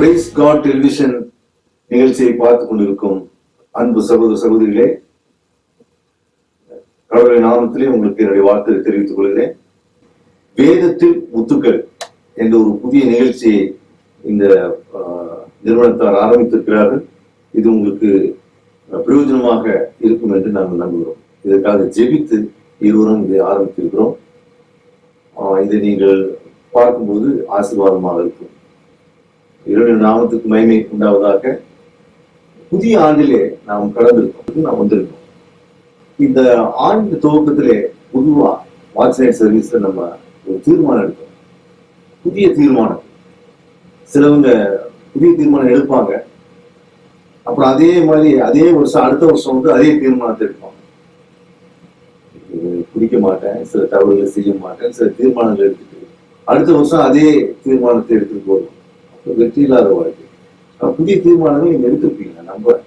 Price God television நிகழ்ச்சியை பார்த்து கொண்டிருக்கும் அன்பு சகோதர சகோதரிகளே கடவுளின் நாமத்திலே உங்களுக்கு என்னுடைய வார்த்தை தெரிவித்துக் கொள்கிறேன். வேதத்தில் முத்துக்கள் என்ற ஒரு புதிய நிகழ்ச்சியை இந்த ஆஹ், நிறுவனத்தார் ஆரம்பித்திருக்கிறார்கள். இது உங்களுக்கு பிரயோஜனமாக இருக்கும் என்று நாங்கள் நம்புகிறோம். இதற்காக ஜெபித்து இருவரும் இதை ஆரம்பித்திருக்கிறோம். இதை நீங்கள் பார்க்கும்போது ஆசீர்வாதமாக இருக்கும். இரண்டு நாமத்துக்கு மகிமை உண்டாவதாக புதிய ஆண்டிலே நாம் கடந்திருக்கோம் நாம் வந்திருக்கோம். இந்த ஆண்டு துவக்கத்திலே பொதுவா வாட்ஸ்அப் சர்வீஸ்ல நம்ம ஒரு தீர்மானம் எடுப்போம் புதிய தீர்மானம். சிலவங்க புதிய தீர்மானம் எடுப்பாங்க. அப்புறம் அதே மாதிரி அதே வருஷம் அடுத்த வருஷம் வந்து அதே தீர்மானத்தை எடுப்பாங்க குடிக்க மாட்டேன் சில தவறுகளை செய்ய மாட்டேன் சில தீர்மானங்கள் எடுத்துட்டு அடுத்த வருஷம் அதே தீர்மானத்தை எடுத்துட்டு போதும் வெற்றி இல்லாத வாழ்க்கை புதிய தீர்மானங்கள் நீங்க எடுத்திருப்பீங்க நம்ப நம்புறேன்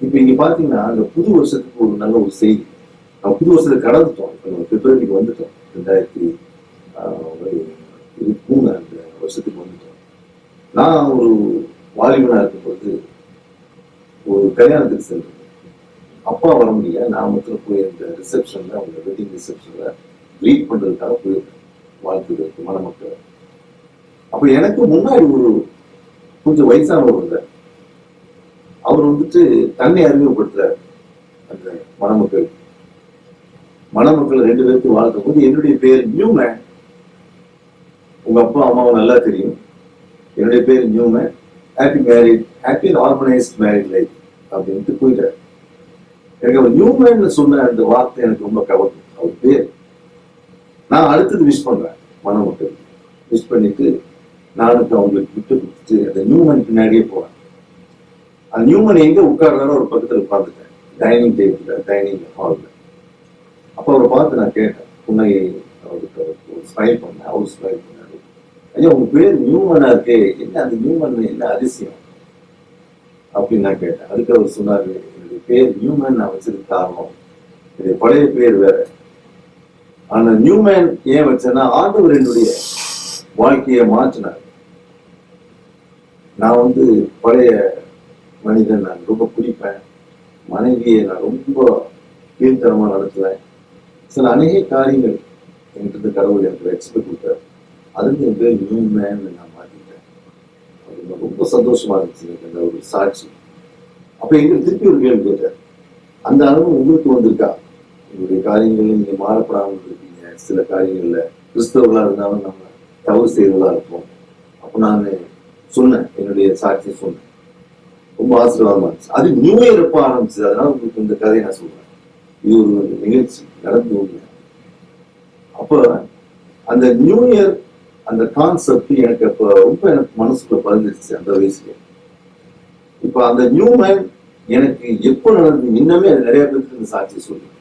இப்ப இங்க பாத்தீங்கன்னா அந்த புது வருஷத்துக்கு ஒரு நல்ல ஒரு செய்தி. நம்ம புது வருஷத்தை கடந்துட்டோம் இப்ப நம்ம பிப்ரவரிக்கு வந்துட்டோம் ரெண்டாயிரத்தி இது ஒரு மூணு அந்த வருஷத்துக்கு வந்துட்டோம். நான் ஒரு வாலிபனா இருக்கும்போது ஒரு கல்யாணத்துக்கு சென்றேன் அப்பா வர முடியல நான் மட்டும் போய் அந்த ரிசப்ஷன்ல அவங்க வெட்டிங் ரிசப்ஷன்ல க்ரீட் பண்றதுக்காக போயிருந்தேன் வாழ்த்துறதுக்கு மணமக்களை. அப்ப எனக்கு முன்னாடி ஒரு கொஞ்சம் வயசானவர் இருந்தார் அவர் வந்துட்டு தன்னை அறிமுகப்படுத்துறாரு. அந்த மணமக்கள். மணமக்கள் ரெண்டு பேருக்கு வாழ்க்கும் போது என்னுடைய பேர் நியூமேன். உங்க அப்பா அம்மாவை நல்லா தெரியும். என்னுடைய பேர் Newman. Happy married happy organised married life அப்படின்ட்டு போயிட்டார். எனக்கு அவர் நியூமேன் சொன்ன அந்த வார்த்தை எனக்கு ரொம்ப கவர்ந்து. அவர் பேர். நான் அடுத்தது விஷ் பண்றேன் மணமக்கள். விஷ் பண்ணிட்டு நானுக்கு அவங்களுக்கு விட்டு கொடுத்து அந்த நியூமன் பின்னாடியே போவாங்க அந்த நியூமன் எங்க உட்கார்றாரோ ஒரு பக்கத்துல உட்கார்ந்துட்டேன். டைனிங் டேபிள்ல டைனிங் ஹால்ல அப்ப அவரை பார்த்து நான் கேட்டேன் புன்னகை அவருக்கு ஒரு ஸ்மைல் பண்ணேன் அவர் ஸ்மைல் பண்ணாரு. ஐயா உங்க பேர் நியூமனா இருக்கே. என்ன அந்த நியூமன் என்ன அதிசயம்? அப்படின்னு நான் கேட்டேன். அதுக்கு அவர் சொன்னாரு என்னுடைய பேர் நியூமன் நான் வச்சிருக்க காரணம். இது பழைய பேர் வேற. ஆனா நியூமேன் ஏன் வச்சேன்னா ஆண்டவர் என்னுடைய வாழ்க்கையை மாற்றினார். நான் வந்து பழைய மனிதன் நான் ரொம்ப குடிப்பேன் மனைவியை நான் ரொம்ப கீழ்த்தரமா நடத்துவேன். சில அநேக காரியங்கள் என்கிட்ட கடவுள் எனக்கு எக்ஸ்பெக்ட் கொடுத்தார். அதுக்கு என் பேர் நியூமேன் நான் மாற்றிட்டேன் அது ரொம்ப சந்தோஷமா இருந்துச்சு எனக்கு அந்த ஒரு சாட்சி. அப்போ எங்க திருப்பி ஒரு கேள்வி கேட்டார். அந்த அளவு உங்களுக்கு வந்திருக்கா? உங்களுடைய காரியங்களில் நீங்கள் மாறப்படாமல் இருக்கீங்க சில காரியங்களில் கிறிஸ்தவர்களாக இருந்தாலும் நம்ம தவறு செய்தவர்களாக இருப்போம் அப்போ நான் சொன்னேன் என்னுடைய சாட்சியை சொன்னேன். ரொம்ப ஆசீர்வாதமா இருந்துச்சு. அது நியூ இயர் எப்போ ஆரம்பிச்சது. அதனால உங்களுக்கு இந்த கதையை நான் சொல்றேன். இது ஒரு நிகழ்ச்சி நடந்து உண்மை அப்ப அந்த நியூ இயர் அந்த கான்செப்ட் எனக்கு அப்ப ரொம்ப எனக்கு மனசுக்குள்ள பதிஞ்சிருச்சு அந்த வயசுல. இப்ப அந்த நியூ மேன் எனக்கு எப்போ நடந்தது? இன்னமே அது நிறைய பேருக்கு இந்த சாட்சி சொல்லுவேன்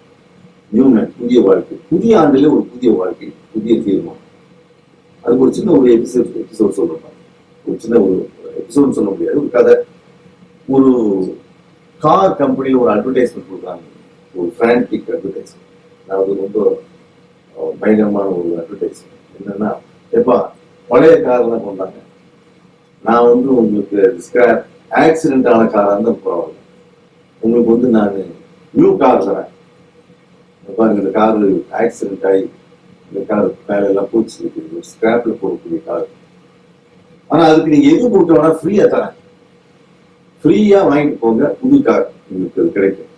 நியூ மேன் புதிய வாழ்க்கை. புதிய ஆண்டிலே ஒரு புதிய வாழ்க்கை புதிய தீர்மானம். அதுக்கு ஒரு சின்ன ஒரு எபிசோட் எபிசோட் சொல்றேன் ஒரு சின்ன ஒரு எபிசோட் சொல்ல முடியாது. ஒரு கதை ஒரு கார் கம்பெனியில் ஒரு அட்வர்டைஸ்மெண்ட் கொடுக்குறாங்க. ஒரு ஃபேன்டிக் அட்வர்டைஸ்மெண்ட் அதாவது ரொம்ப பயங்கரமான ஒரு அட்வர்டைஸ்மெண்ட் என்னன்னா எப்பா பழைய கார்லாம் கொண்டாங்க. நான் வந்து உங்களுக்கு ஸ்கிராப் ஆக்சிடென்ட் ஆன காராக இருந்தால் பரவாயில்ல. உங்களுக்கு வந்து நான் நியூ கார் தரேன். இந்த பாருங்க இந்த கார் ஆக்சிடென்ட் ஆகி இந்த கார் மேலே எல்லாம் பூச்சி இருக்குது போடக்கூடிய கார் ஆனா அதுக்கு நீங்க எது கொடுக்க வேணா ஃப்ரீயா தரேன். ஃப்ரீயா வாங்கிட்டு போங்க. புது கார் உங்களுக்கு அது கிடைக்கும்.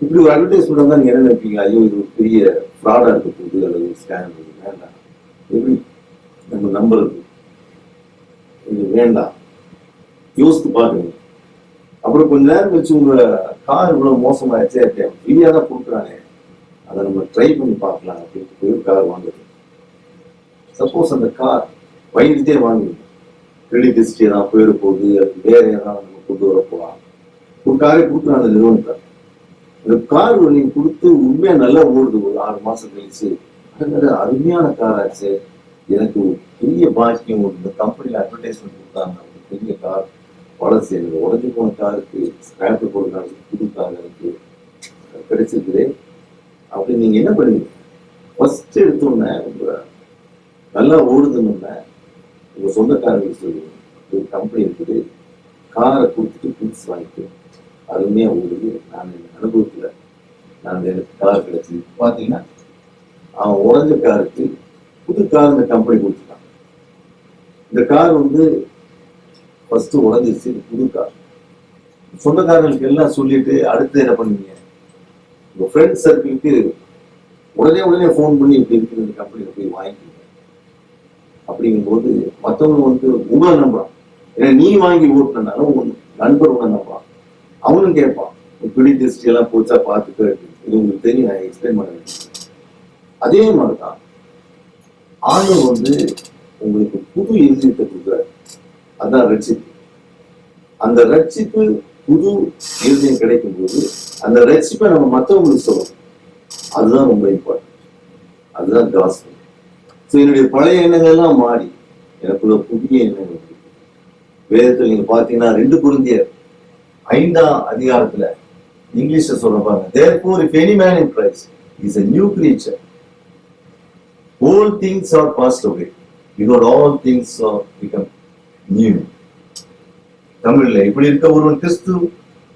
இப்படி ஒரு அட்வர்டைஸ்மெண்ட் தான் நீங்க என்ன நினைப்பீங்க? ஐயோ இது ஒரு பெரிய ஃப்ராடா இருக்க போகுது அல்லது ஸ்கேம் வேண்டாம். எப்படி நம்ம நம்புறது? இது வேண்டாம். யோசித்து பாருங்க. அப்புறம் கொஞ்ச நேரம் வச்சு உங்க கார் இவ்வளவு மோசமாயிடுச்சே ஃப்ரீயா தான் கொடுக்குறாங்க அதை நம்ம ட்ரை பண்ணி பார்க்கலாம். அப்படின்ட்டு போய் கார் வாங்குது சப்போஸ் அந்த கார் பயந்துட்டே வாங்குது கிரெடிட் ஹிஸ்டரி தான் போயிட போகுது அது வேற ஏதாவது நம்ம கொண்டு வர போகலாம் ஒரு காரை கொடுக்குறாங்க அந்த நிறுவனத்தை அந்த கார் நீங்க கொடுத்து உண்மையா நல்லா ஓடுது ஒரு ஆறு மாசம் கழிச்சு. அது அருமையான காராச்சு எனக்கு ஒரு பெரிய பாக்கியம் இந்த கம்பெனில அட்வர்டைஸ்மெண்ட் கொடுத்தாங்க. ஒரு பெரிய கார் வளர்ச்சி எனக்கு உடஞ்சு போன காருக்கு ஸ்கிராப் போடுறாங்க புது கார் எனக்கு கிடைச்சிருக்குது. அப்படி நீங்க என்ன பண்ணுவீங்க? ஃபர்ஸ்ட் எடுத்தோன்னே உங்க நல்லா ஓடுதுன்னு உங்க சொந்தக்காரங்களுக்கு சொல்லுவோம் ஒரு கம்பெனி இருக்குது. காரை கொடுத்துட்டு புதுசு வாங்கிட்டு அருமையாக உங்களுக்கு நான் என் அனுபவத்தில் நான் எனக்கு கார் கிடைச்சது பார்த்தீங்கன்னா அவன் உடஞ்ச காருக்கு புது கார் இந்த கம்பெனி கொடுத்துட்டான். இந்த கார் வந்து ஃபஸ்ட்டு உடஞ்சிருச்சு இது புது கார். சொந்தக்காரங்களுக்கு எல்லாம் சொல்லிட்டு அடுத்து என்ன பண்ணுவீங்க உங்கள் ஃப்ரெண்ட்ஸ் சர்க்கிளுக்கு உடனே உடனே ஃபோன் பண்ணி இப்படி இருக்குது இந்த கம்பெனியில் போய் வாங்கிக்கணும் அப்படிங்கும்போது மற்றவங்க வந்து உங்களை நம்புறான் ஏன்னா நீ வாங்கி ஓட்டுனாலும் உன் நண்பர் உங்களை நம்புறான். அவனும் கேட்பான் பிடி திருஷ்டி எல்லாம் போச்சா பார்த்துக்க. இது உங்களுக்கு தெரியும் நான் எக்ஸ்பிளைன் பண்ண அதே மாதிரிதான் ஆண்டவர் வந்து உங்களுக்கு புது இருதயத்தை கொடுக்குறாரு. அதான் ரட்சிப்பு. அந்த ரட்சிப்பு புது இருதயம் கிடைக்கும் போது அந்த ரட்சிப்பை நம்ம மற்றவங்களுக்கு சொல்லணும். அதுதான் ரொம்ப இம்பார்ட்டன்ட் அதுதான் காஸ்பல் ஸோ என்னுடைய பழைய எண்ணங்கள் எல்லாம் மாறி. எனக்குள்ள புதிய எண்ணங்கள். இருக்கு. நீங்க பாத்தீங்கன்னா ரெண்டு குருந்தியர் ஐந்தாம் அதிகாரத்துல இங்கிலீஷ்ல சொல்ல பாருங்க. Therefore if any man in Christ is a new creature all things are passed away இதோட all things are become new தமிழ்ல இப்படி இருக்க ஒருவன் கிறிஸ்து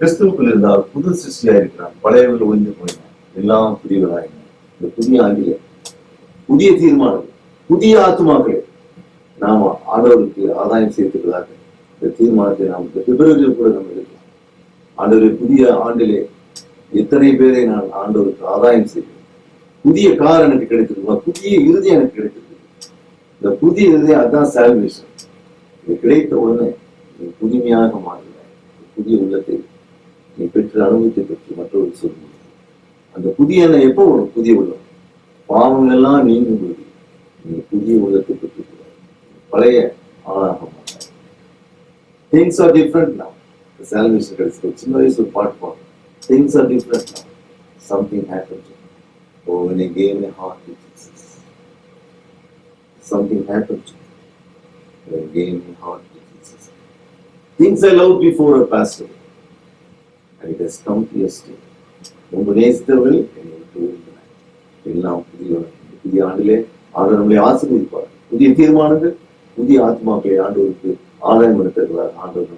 கிறிஸ்துவுக்குள் இருந்தால் புது சிருஷ்டியா இருக்கிறான் பழையவர்கள் ஒழிந்து போயினான் எல்லாம் புதியவராயின இந்த புதிய ஆங்கிலம் புதிய தீர்மானம். புதிய ஆத்மாக்களை நாம் ஆண்டவருக்கு ஆதாயம் சேர்த்துக்கிறதாக இந்த தீர்மானத்தை நாம் இந்த பிப்ரவரியில் கூட நம்ம எடுக்கலாம். ஆண்டவரை புதிய ஆண்டிலே எத்தனை பேரை நான் ஆண்டவருக்கு ஆதாயம் செய்கிறேன் புதிய கார் எனக்கு கிடைத்திருக்குமா? புதிய இறுதி எனக்கு கிடைத்திருக்கு இந்த புதிய இறுதி அதுதான் சால்வேஷன் இது கிடைத்த உடனே நீ புதுமையாக மாறின. புதிய உள்ளத்தை நீ பெற்ற அனுபவத்தை பெற்று மற்றவர்கள் சொல்ல அந்த புதிய எப்போ வரும்? புதிய உள்ளம். பாவங்கள் எல்லாம் நீங்கும் பொழுது புதிய உள்ளத்தை பெற்றுக்கிறாய் பழைய ஆளாக மாட்டாய் things are different now salvation கிடைச்சது சின்ன வயசு ஒரு பாட்டு பாடும் things are different now something happened to me oh when I gave my heart to Jesus something happened to me when I gave my heart to Jesus things I loved before are passed away and it has come to your state முன்பு நேசித்தவர்கள் என்னை விட்டு விழுந்தனர். எல்லாம் புதிய புதிய ஆண்டிலே அவர் நம்மளை ஆசீர்வதிப்பார். புதிய தீர்மானங்கள் புதிய ஆத்மாக்களை ஆண்டவருக்கு ஆதாயம் எடுத்திருக்கிறார் ஆண்டவர்